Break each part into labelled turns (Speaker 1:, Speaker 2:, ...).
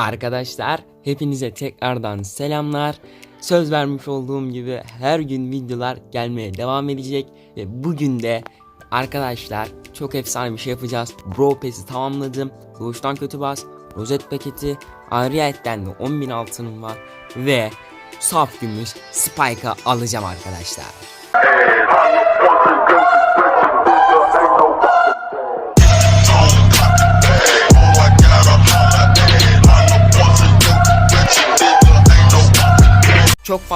Speaker 1: Arkadaşlar hepinize tekrardan selamlar. Söz vermiş olduğum gibi her gün videolar gelmeye devam edecek ve bugün de arkadaşlar çok efsane bir şey yapacağız. Bro Pass'i tamamladım. Doğuştan kötü bas, rozet paketi, ayrıyetten de 10.000 altınım var ve saf gümüş Spike'a alacağım arkadaşlar.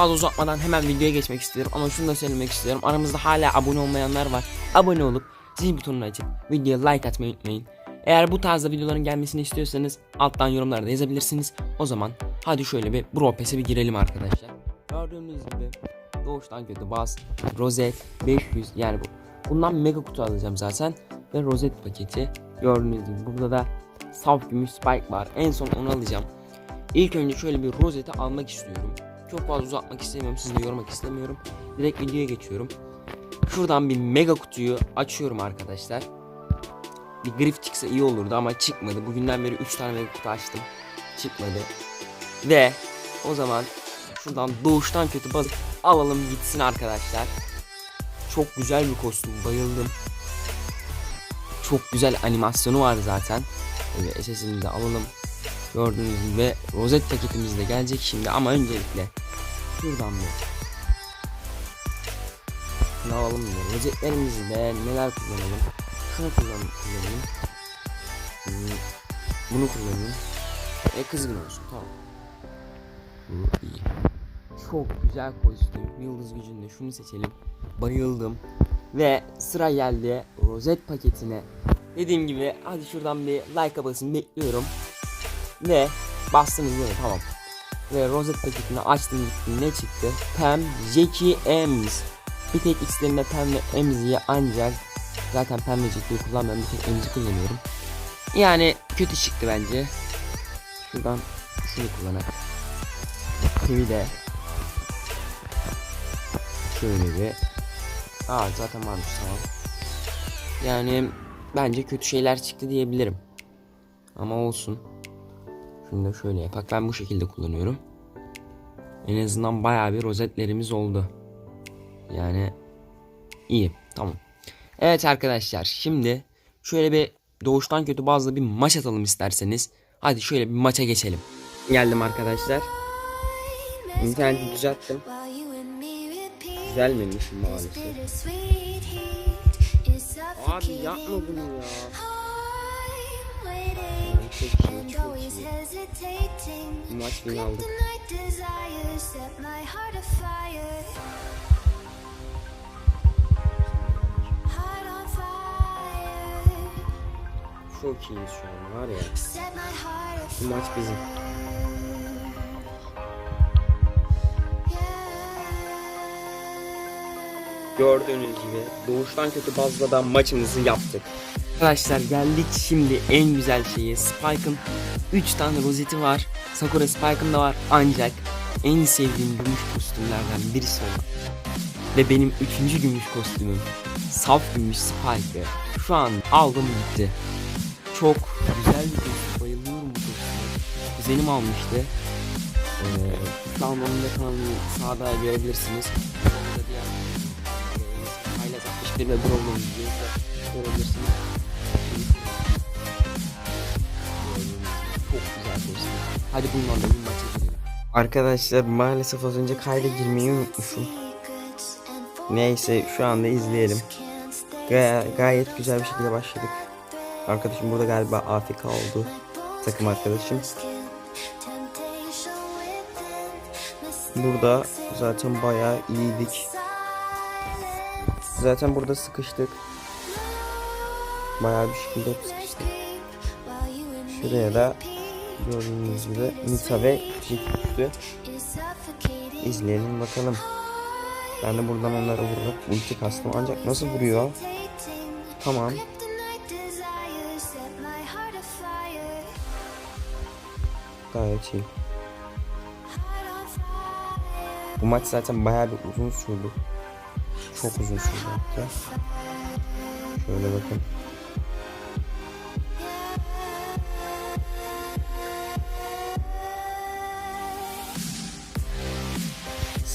Speaker 1: Fazla uzatmadan hemen videoya geçmek istiyorum ama şunu da söylemek istiyorum. Aramızda hala abone olmayanlar var. Abone olup zil butonunu açıp videoya like atmayı unutmayın. Eğer bu tarzda videoların gelmesini istiyorsanız alttan yorumlarda yazabilirsiniz. O zaman hadi şöyle bir Bro Pass'e bir girelim arkadaşlar. Gördüğünüz gibi doğuştan kötü bas, rozet 500 yani bu. Bundan mega kutu alacağım zaten ve rozet paketi. Gördüğünüz gibi burada da saf gümüş spike var. En son onu alacağım. İlk önce şöyle bir rozeti almak istiyorum. Çok fazla uzatmak istemiyorum, sizi de yormak istemiyorum. Direkt videoya geçiyorum. Şuradan bir mega kutuyu açıyorum arkadaşlar. Bir grif çıksa iyi olurdu ama çıkmadı. Bugünden beri 3 tane mega kutu açtım. Çıkmadı. Ve o zaman şuradan doğuştan kötü basıp alalım gitsin arkadaşlar. Çok güzel bir kostüm, bayıldım. Çok güzel animasyonu var zaten. Böyle SS'ini de alalım. Gördüğünüz gibi rozet paketimiz de gelecek şimdi ama öncelikle şuradan bir ne alalım mı? Rozetlerimizde neler kullanalım? Şunu kullan kullanayım. Hmm, Bunu kullanayım. E kızgın olsun tamam. Bu iyi. Çok güzel kostüm. Yıldız gücünde şunu seçelim. Bayıldım. Ve sıra geldi rozet paketine. Dediğim gibi hadi şuradan bir like basın bekliyorum. Ve bastınız değil? Tamam. Ve rozet paketini açtım gittim ne çıktı? Pam, Jackie, Ems. Bir tek X'lerinde Pam ve Ems'i ancak zaten Pam ve Jackie'yi kullanmıyorum. Bir tek Ems'i kullanıyorum. Yani kötü çıktı bence. Şuradan şunu kullanarak. Bir de şöyle bir Aa zaten varmış tamam. Yani bence kötü şeyler çıktı diyebilirim. Ama olsun. Şunu da şöyle yapak. Ben bu şekilde kullanıyorum. En azından bayağı bir rozetlerimiz oldu. Yani iyi. Tamam. Evet arkadaşlar şimdi şöyle bir doğuştan kötü bazı bir maç atalım isterseniz. Hadi şöyle bir maça geçelim. Geldim arkadaşlar. İnterneti düzelttim. Düzelmemişim maalesef. Abi yapma bunu ya. İyi, çok iyi. Maç beni aldık. Çok iyiyiz şu an var ya. Bu maç bizim. Gördüğünüz gibi doğuştan kötü bazladan maçımızı yaptık. Arkadaşlar geldik şimdi en güzel şeyi Spike'ın 3 tane rozeti var. Sakura Spike'ın da var ancak en sevdiğim gümüş kostümlerden birisi olan ve benim 3. gümüş kostümüm saf gümüş Spike'ı şu an aldım gitti. Çok güzel bir kostüm bayılıyorum bu kostüme. Kuzenim almıştı. Ee, şu an onun da kanalını sağda görebilirsiniz. Orada diğer Haylaz 61 ve Brom'un videosu görebilirsiniz. Çok güzel kostüm. Hadi bunlarla bir maça girelim. Arkadaşlar maalesef az önce kayda girmeyi unutmuşum. Neyse şu anda izleyelim. Gay- gayet güzel bir şekilde başladık. Arkadaşım burada galiba AFK oldu. Takım arkadaşım. Burada zaten bayağı iyiydik. Zaten burada sıkıştık. Bayağı bir şekilde hep sıkıştık. Şuraya da gördüğünüz gibi Nita ve düştü. İzleyelim bakalım. Ben de buradan onlara vurup ulti kastım ancak nasıl vuruyor? Tamam. Gayet iyi. Bu maç zaten bayağı bir uzun sürdü. Çok uzun sürdü. Şöyle bakın.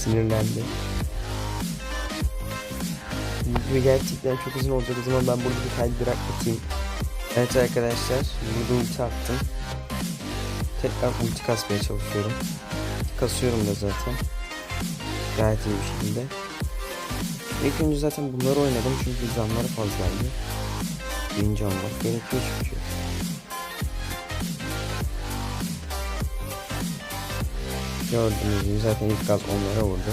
Speaker 1: Sinirlendi. Video gerçekten çok uzun olacak o zaman ben burada bir kaydı bırakmayayım. Evet arkadaşlar burada ulti attım. Tekrar ulti kasmaya çalışıyorum. Kasıyorum da zaten. Gayet iyi bir şekilde. İlk önce zaten bunları oynadım çünkü canları fazlaydı. Birinci almak gerekiyor çünkü. Gördüğünüz gibi zaten ilk gaz onlara vurdu.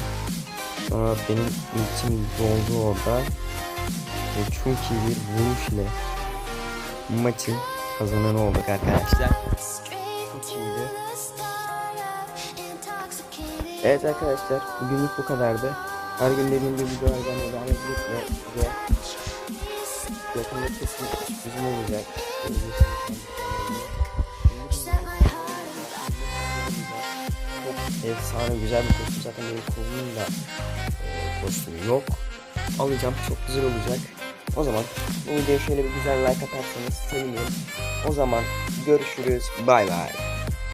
Speaker 1: Sonra benim ultim doldu orada. Ve iyi bir vuruş ile maçın kazananı olduk arkadaşlar. Çok iyiydi. Evet arkadaşlar bugünlük bu kadardı. Her gün dediğim gibi videolar gelmeye devam edecek ve size yakında kesin sürprizim olacak. Efsane güzel bir kostüm zaten benim kolumun da e, kostümü yok. Alacağım çok güzel olacak. O zaman bu videoya şöyle bir güzel like atarsanız sevinirim. O zaman görüşürüz. Bay bay.